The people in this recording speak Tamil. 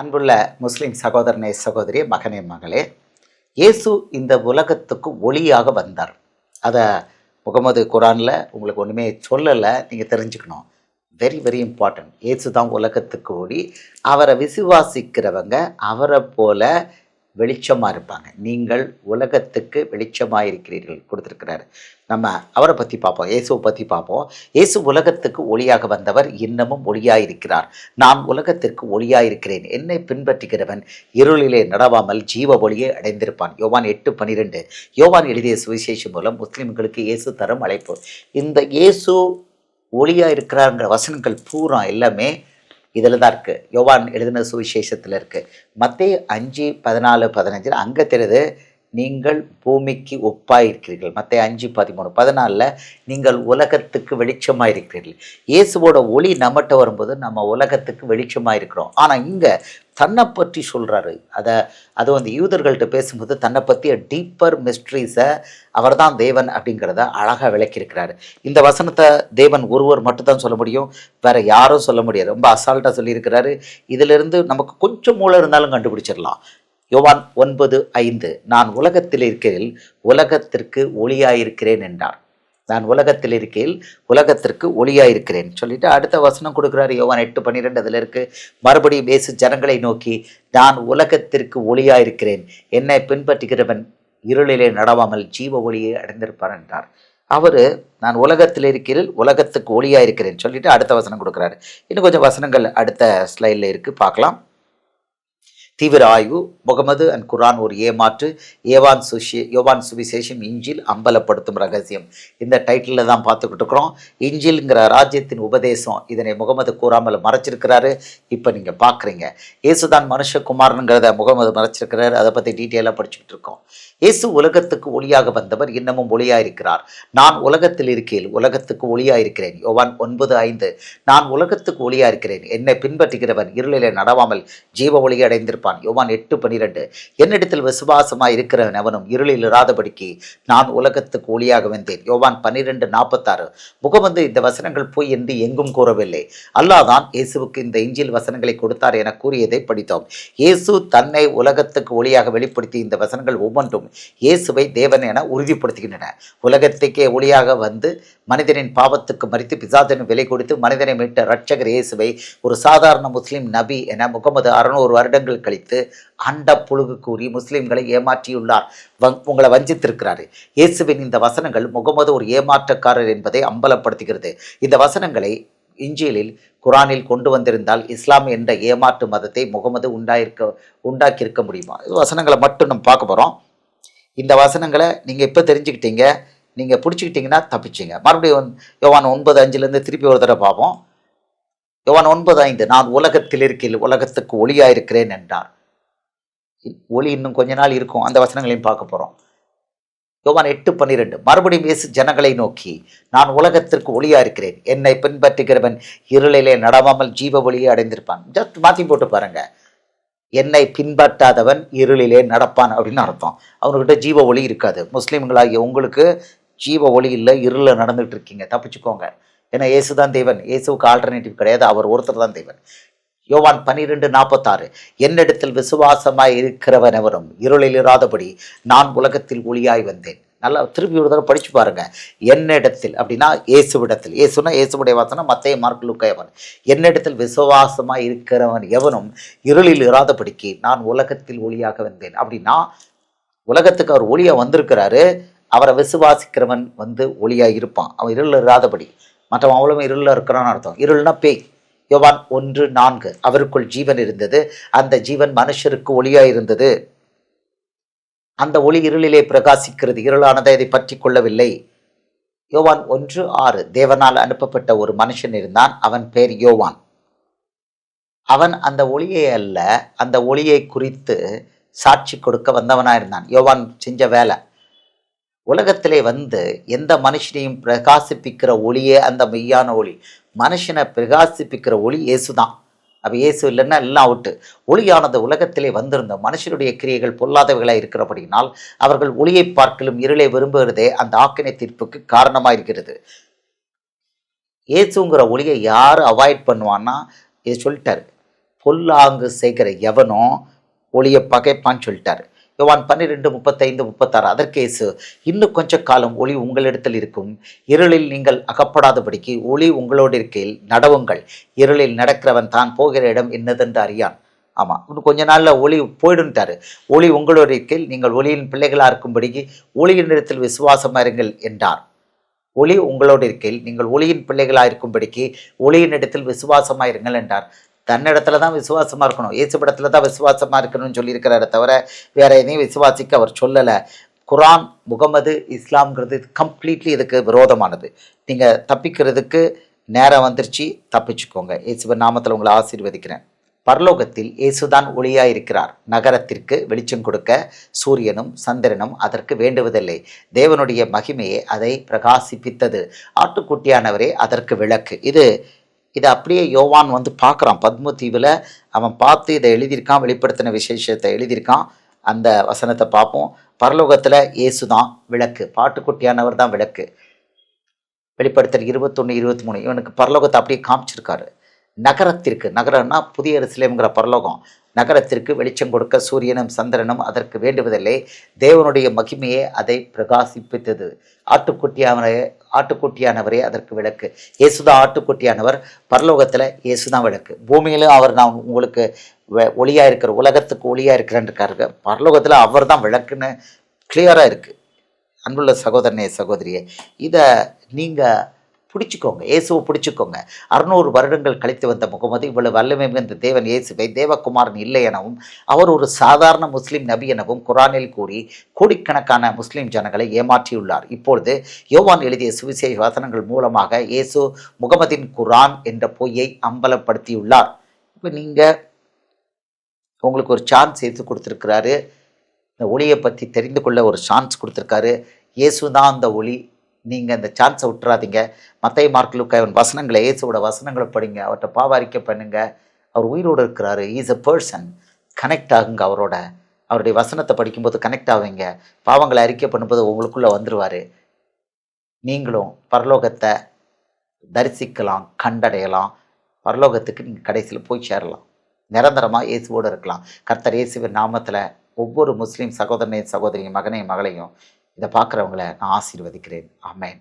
அன்புள்ள முஸ்லிம் சகோதரனே சகோதரி மகனே மகளே இயேசு இந்த உலகத்துக்கு ஒளியாக வந்தார். அதை முகமது குரானில் உங்களுக்கு ஒன்றுமே சொல்லலை நீங்கள் தெரிஞ்சுக்கணும். வெரி வெரி இம்பார்ட்டன்ட் இயேசு தான் உலகத்துக்கு ஒளி. அவரை விசுவாசிக்கிறவங்க அவரை போல வெளிச்சமாக இருப்பாங்க. நீங்கள் உலகத்துக்கு வெளிச்சமாக இருக்கிறீர்கள் கொடுத்துருக்கிறாரு. நம்ம அவரை பற்றி பார்ப்போம். இயேசுவை பற்றி பார்ப்போம். இயேசு உலகத்துக்கு ஒளியாக வந்தவர் இன்னமும் ஒளியாக இருக்கிறார் நான் உலகத்திற்கு ஒளியாக இருக்கிறேன் என்னை பின்பற்றுகிறவன் இருளிலே நடவாமல் ஜீவ ஒளியை அடைந்திருப்பான். யோவான் எட்டு பனிரெண்டு. யோவான் எழுதிய சுவிசேஷம் மூலம் முஸ்லிம்களுக்கு இயேசு தரும் அழைப்பு. இந்த இயேசு ஒளியாக இருக்கிறாருங்கிற வசனங்கள் பூரா எல்லாமே இதில் தான் இருக்குது யோவான் எழுதின சுவிசேஷத்தில் இருக்குது மத்திய அஞ்சு பதினாலு பதினஞ்சில் அங்கே தெரியுது. நீங்கள் பூமிக்கு ஒப்பாயிருக்கிறீர்கள். மற்ற அஞ்சு பதிமூணு. பதினாலில் நீங்கள் உலகத்துக்கு வெளிச்சமாக இருக்கிறீர்கள் இயேசுவோட ஒளி நம்மகிட்ட வரும்போது நம்ம உலகத்துக்கு வெளிச்சமாக இருக்கிறோம் ஆனால் இங்கே தன்னை பற்றி சொல்கிறாரு அதை அது வந்து யூதர்கள்ட்ட பேசும்போது தன்னை பற்றிய டீப்பர் மிஸ்ட்ரீஸை அவர் தான் தேவன் அப்படிங்கிறத அழகாக விளக்கியிருக்கிறாரு. இந்த வசனத்தை தேவன் ஒருவர் மட்டும்தான் சொல்ல முடியும். வேற யாரும் சொல்ல முடியாது. ரொம்ப அசால்ட்டாக சொல்லியிருக்கிறாரு. இதிலிருந்து நமக்கு கொஞ்சம் மூளை இருந்தாலும் கண்டுபிடிச்சிடலாம். யோவான் ஒன்பது ஐந்து நான் உலகத்தில் இருக்கையில் உலகத்திற்கு ஒளியாயிருக்கிறேன் என்றார். நான் உலகத்தில் இருக்கையில் உலகத்திற்கு ஒளியாயிருக்கிறேன் சொல்லிட்டு அடுத்த வசனம் கொடுக்குறாரு யோவான் எட்டு பன்னிரெண்டு அதில் இருக்கு மறுபடியும் பேசு ஜனங்களை நோக்கி நான் உலகத்திற்கு ஒளியாயிருக்கிறேன் என்னை பின்பற்றுகிறவன் இருளிலே நடவாமல் ஜீவ ஒளியை அடைந்திருப்பார் என்றார். அவர் நான் உலகத்தில் இருக்கிறேன் உலகத்துக்கு ஒளியாக இருக்கிறேன் சொல்லிட்டு அடுத்த வசனம் கொடுக்குறாரு. இன்னும் கொஞ்சம் வசனங்கள் அடுத்த ஸ்லைடில் இருக்குது பார்க்கலாம். தீவிர ஆய்வு முகமது அண்ட் குரான் ஒரு ஏமாற்று ஏவான் சுஷி யோவான் சுவிசேஷம் இஞ்சில் அம்பலப்படுத்தும் ரகசியம். இந்த டைட்டிலில் தான் பார்த்துக்கிட்டு இருக்கிறோம். இஞ்சில்ங்கிற ராஜ்யத்தின் உபதேசம் இதனை முகமது கூறாமல் மறைச்சிருக்கிறாரு. இப்போ நீங்கள் பார்க்குறீங்க. இயேசுதான் மனுஷகுமாரனுங்கிறத முகமது மறைச்சிருக்கிறாரு. அதை பற்றி டீட்டெயிலாக படிச்சுக்கிட்டு இருக்கோம். இயேசு உலகத்துக்கு ஒளியாக வந்தவர் இன்னமும் ஒளியாக இருக்கிறார் நான் உலகத்தில் இருக்கையில் உலகத்துக்கு ஒளியாக இருக்கிறேன் யோவான் ஒன்பது ஐந்து நான் உலகத்துக்கு ஒளியாக இருக்கிறேன் என்னை பின்பற்றுகிறவன் இருளிலே நடவாமல் ஜீவ ஒளி அடைந்திருப்பான். யோவான் எட்டு பனிரெண்டு. என்னிடத்தில் விசுவாசமாக இருக்கிறவன் அவனும் இருளில் இராதபடிக்கு நான் உலகத்துக்கு ஒளியாக வந்தேன். யோவான் பன்னிரெண்டு நாற்பத்தாறு. முகமது இந்த வசனங்கள் போய் என்று எங்கும் கூறவில்லை. அல்லாஹ் தான் இயேசுவுக்கு இந்த இஞ்சில் வசனங்களை கொடுத்தார் என கூறியதை படித்தோம். இயேசு தன்னை உலகத்துக்கு ஒளியாக வெளிப்படுத்தி இந்த வசனங்கள் ஒவ்வொன்றும் இயேசுவை தேவன் என உறுதிப்படுத்துகின்றன. உலகத்துக்கே ஒளியாக வந்து மனிதனின் பாவத்துக்கு மறித்து பிசாதனின் விலை கொடுத்து மனிதனை மீட்ட ரட்சகர் இயேசுவை ஒரு சாதாரண முஸ்லிம் நபி என முகமது அறுநூறு வருடங்கள் கழித்து அண்ட புழுகு கூறி முஸ்லிம்களை ஏமாற்றியுள்ளார். வ- உங்களை வஞ்சித்திருக்கிறாரு. இயேசுவின் இந்த வசனங்கள் முகமது ஒரு ஏமாற்றக்காரர் என்பதை அம்பலப்படுத்துகிறது. இந்த வசனங்களை இஞ்சியலில் குரானில் கொண்டு வந்திருந்தால் இஸ்லாம் என்ற ஏமாற்று மதத்தை முகமது உண்டாயிருக்க உண்டாக்கியிருக்க முடியுமா? இது வசனங்களை மட்டும் நம்ம பார்க்க போகிறோம் இந்த வசனங்களை நீங்கள் இப்போ தெரிஞ்சுக்கிட்டீங்க. நீங்கள் பிடிச்சிக்கிட்டிங்கன்னா தப்பிச்சிங்க. மறுபடியும் யோவான் ஒன்பது அஞ்சுலேருந்து திருப்பி ஒரு தடவை பார்ப்போம். யோவான் ஒன்பது ஐந்து நான் உலகத்தில் இருக்கில் உலகத்துக்கு ஒளியாக இருக்கிறேன் என்றார். ஒளி இன்னும் கொஞ்ச நாள் இருக்கும். அந்த வசனங்களையும் பார்க்க போகிறோம் யோவான் எட்டு பன்னிரெண்டு மறுபடியும் இயேசு ஜனங்களை நோக்கி நான் உலகத்திற்கு ஒளியா இருக்கிறேன் என்னை பின்பற்றுகிறவன் இருளிலே நடவாமல் ஜீவ ஒளியை அடைந்திருப்பான். ஜஸ்ட் மாற்றி போட்டு பாருங்க. என்னை பின்பற்றாதவன் இருளிலே நடப்பான் அப்படின்னு அர்த்தம். அவனுக்கிட்ட ஜீவ ஒளி இருக்காது. முஸ்லீம்களாகிய உங்களுக்கு ஜீவ ஒளியில் இருளில் நடந்துகிட்டு இருக்கீங்க தப்பிச்சுக்கோங்க. ஏன்னா இயேசு தான் தேவன். இயேசுவுக்கு ஆல்டர்னேட்டிவ் கிடையாது. அவர் ஒருத்தர் தான் தேவன். யோவான் பன்னிரெண்டு நாற்பத்தாறு என்னிடத்தில் விசுவாசமாய் இருக்கிறவன் எவரும் இருளில் இராதபடி நான் உலகத்தில் ஒளியாய் வந்தேன். நல்லா திருப்பி ஒரு தடவை படித்து பாருங்கள் என்னிடத்தில் அப்படின்னா இயேசுவிடத்தில். இயேசுனா இயேசுடைய வாசனை மத்தைய மார்க் லுக்கையவன் என்னிடத்தில் விசுவாசமாய் இருக்கிறவன் எவனும் இருளில் இராதபடிக்கு நான் உலகத்தில் ஒளியாக வந்தேன். அப்படின்னா உலகத்துக்கு அவர் ஒளியாக வந்திருக்கிறாரு. அவரை விசுவாசிக்கிறவன் வந்து ஒளியாக இருப்பான். அவன் இருளில் இராதபடி மற்றவன் அவ்வளவு இருளில் இருக்கிறான்னு அர்த்தம். இருள்னா பேய். யோவான் ஒன்று நான்கு. அவருக்குள் ஜீவன் இருந்தது. அந்த ஜீவன் மனுஷருக்கு ஒளியாக இருந்தது. அந்த ஒளி இருளிலே பிரகாசிக்கிறது. இருளானதை அதை பற்றி கொள்ளவில்லை. யோவான் ஒன்று ஆறு. தேவனால் அனுப்பப்பட்ட ஒரு மனுஷன் இருந்தான். அவன் பேர் யோவான். அவன் அந்த ஒளியை அல்ல அந்த ஒளியை குறித்து சாட்சி கொடுக்க வந்தவனாக இருந்தான் யோவான் செஞ்ச வேலை. உலகத்திலே வந்து எந்த மனுஷனையும் பிரகாசிப்பிக்கிற ஒளியே அந்த மெய்யான ஒளி. மனுஷனை பிரகாசிப்பிக்கிற ஒளி இயேசுதான். அப்போ இயேசு இல்லைன்னா எல்லாம் அவுட்டு. ஒளியானது உலகத்திலே வந்திருந்த மனுஷனுடைய கிரியைகள் பொல்லாதவைகளாக இருக்கிறபடினால் அவர்கள் ஒளியை பார்க்கலும் இருளை விரும்புகிறதே அந்த ஆக்கினை தீர்ப்புக்கு காரணமாக இருக்கிறது இயேசுங்கிற ஒளியை யார் அவாய்ட் பண்ணுவான்னா இது சொல்லிட்டார். பொல்லாங்கு செய்கிற எவனும் ஒளியை பகைப்பான்னு சொல்லிட்டாரு. யோவான் பன்னிரெண்டு முப்பத்தைந்து முப்பத்தாறு. அதற்கேசு இன்னும் கொஞ்ச காலம் ஒளி உங்களிடத்தில் இருக்கும். இருளில் நீங்கள் அகப்படாதபடிக்கு ஒளி உங்களோடு இருக்கையில் நடவுங்கள். இருளில் நடக்கிறவன் தான் போகிற இடம் என்னதென்று அறியான். ஆமாம் இன்னும் கொஞ்ச நாளில் ஒளி போயிடுன்ட்டாரு ஒளி உங்களோட இருக்கையில் நீங்கள் ஒளியின் பிள்ளைகளாக இருக்கும்படிக்கு ஒளியின் இடத்தில் விசுவாசமாக இருங்கள் என்றார். ஒளி உங்களோடு இருக்கையில் நீங்கள் ஒளியின் பிள்ளைகளாக இருக்கும்படிக்கு ஒளியின் இடத்தில் விசுவாசமாக இருங்கள் என்றார். தன்னிடத்துல தான் விசுவாசமாக இருக்கணும். இயேசுபடத்தில் தான் விசுவாசமாக இருக்கணும்னு சொல்லியிருக்கிறார தவிர வேற எதையும் விசுவாசிக்க அவர் சொல்லலை. குரான் முகமது இஸ்லாம்ங்கிறது கம்ப்ளீட்லி இதுக்கு விரோதமானது. நீங்கள் தப்பிக்கிறதுக்கு நேரம் வந்துருச்சு தப்பிச்சுக்கோங்க. இயேசுவ நாமத்தில் உங்களை ஆசீர்வதிக்கிறேன். பரலோகத்தில் இயேசுதான் ஒளியாக இருக்கிறார் நகரத்திற்கு வெளிச்சம் கொடுக்க சூரியனும் சந்திரனும் அதற்கு வேண்டுவதில்லை. தேவனுடைய மகிமையை அதை பிரகாசிப்பித்தது. ஆட்டுக்குட்டியானவரே அதற்கு விளக்கு. இது இதை அப்படியே யோவான் வந்து பார்க்குறான். பத்மதீவில் அவன் பார்த்து இதை எழுதியிருக்கான் வெளிப்படுத்தின விசேஷத்தை எழுதியிருக்கான். அந்த வசனத்தை பார்ப்போம். பரலோகத்தில் இயேசு தான் விளக்கு. பாட்டுக்குட்டியானவர் தான் விளக்கு. வெளிப்படுத்தல் இருபத்தொன்று இருபத்தி மூணு. இவனுக்கு பரலோகத்தை அப்படியே காமிச்சிருக்காரு. நகரத்திற்கு நகரம்னா புதிய எருசலேம்ங்கிற பரலோகம். நகரத்திற்கு வெளிச்சம் கொடுக்க சூரியனும் சந்திரனும் அதற்கு வேண்டுவதில்லை. தேவனுடைய மகிமையே அதை பிரகாசிப்பித்தது. ஆட்டுக்குட்டியானவரே ஆட்டுக்குட்டியானவரே அதற்கு விளக்கு. இயேசுதான் ஆட்டுக்குட்டியானவர். பரலோகத்தில் இயேசுதான் விளக்கு. பூமியிலும் அவர் நான் உங்களுக்கு ஒளியாக இருக்கிற உலகத்துக்கு ஒளியா இருக்கிறேன்ருக்காரு பரலோகத்தில் அவர் தான் விளக்குன்னு கிளியராக இருக்குது அன்புள்ள சகோதரனே சகோதரியே இதை நீங்கள் பிடிச்சிக்கோங்க. இயேசுவை பிடிச்சிக்கோங்க. அறுநூறு வருடங்கள் கழித்து வந்த முகமது இவ்வளவு வல்லமை மிகுந்த தேவன் இயேசுவை தேவகுமாரன் இல்லை எனவும் அவர் ஒரு சாதாரண முஸ்லீம் நபி எனவும் குரானில் கூறி கோடிக்கணக்கான முஸ்லீம் ஜனங்களை ஏமாற்றியுள்ளார். இப்பொழுது யோவான் எழுதிய சுவிசேஷ வசனங்கள் மூலமாக இயேசு முகமதின் குரான் என்ற பொய்யை அம்பலப்படுத்தியுள்ளார். இப்போ நீங்கள் உங்களுக்கு ஒரு சான்ஸ் எடுத்து கொடுத்துருக்கிறாரு. இந்த ஒளியை பற்றி தெரிந்து கொள்ள ஒரு சான்ஸ் கொடுத்துருக்காரு. இயேசு தான் அந்த ஒளி. நீங்கள் அந்த சான்ஸை விட்டுறாதீங்க. மத்திய மார்க் அவன் வசனங்களை இயேசுவோட வசனங்களை படிங்க. அவர்கிட்ட பாவ அறிக்கை பண்ணுங்க. அவர் உயிரோடு இருக்கிறாரு. இஸ் அ பர்சன் கனெக்ட் ஆகுங்க அவரோட. அவருடைய வசனத்தை படிக்கும்போது கனெக்ட் ஆவீங்க. பாவங்களை அறிக்கை பண்ணும்போது உங்களுக்குள்ளே வந்துடுவார் நீங்களும் பரலோகத்தை தரிசிக்கலாம் கண்டடையலாம். பரலோகத்துக்கு நீங்கள் கடைசியில் போய் சேரலாம். நிரந்தரமாக இயேசுவோடு இருக்கலாம். கர்த்தர் இயேசுவின் நாமத்தில் ஒவ்வொரு முஸ்லீம் சகோதரனையும் சகோதரியும் மகனையும் மகளையும் இதை பார்க்குறவங்கள நான் ஆசீர்வதிக்கிறேன். ஆமேன்.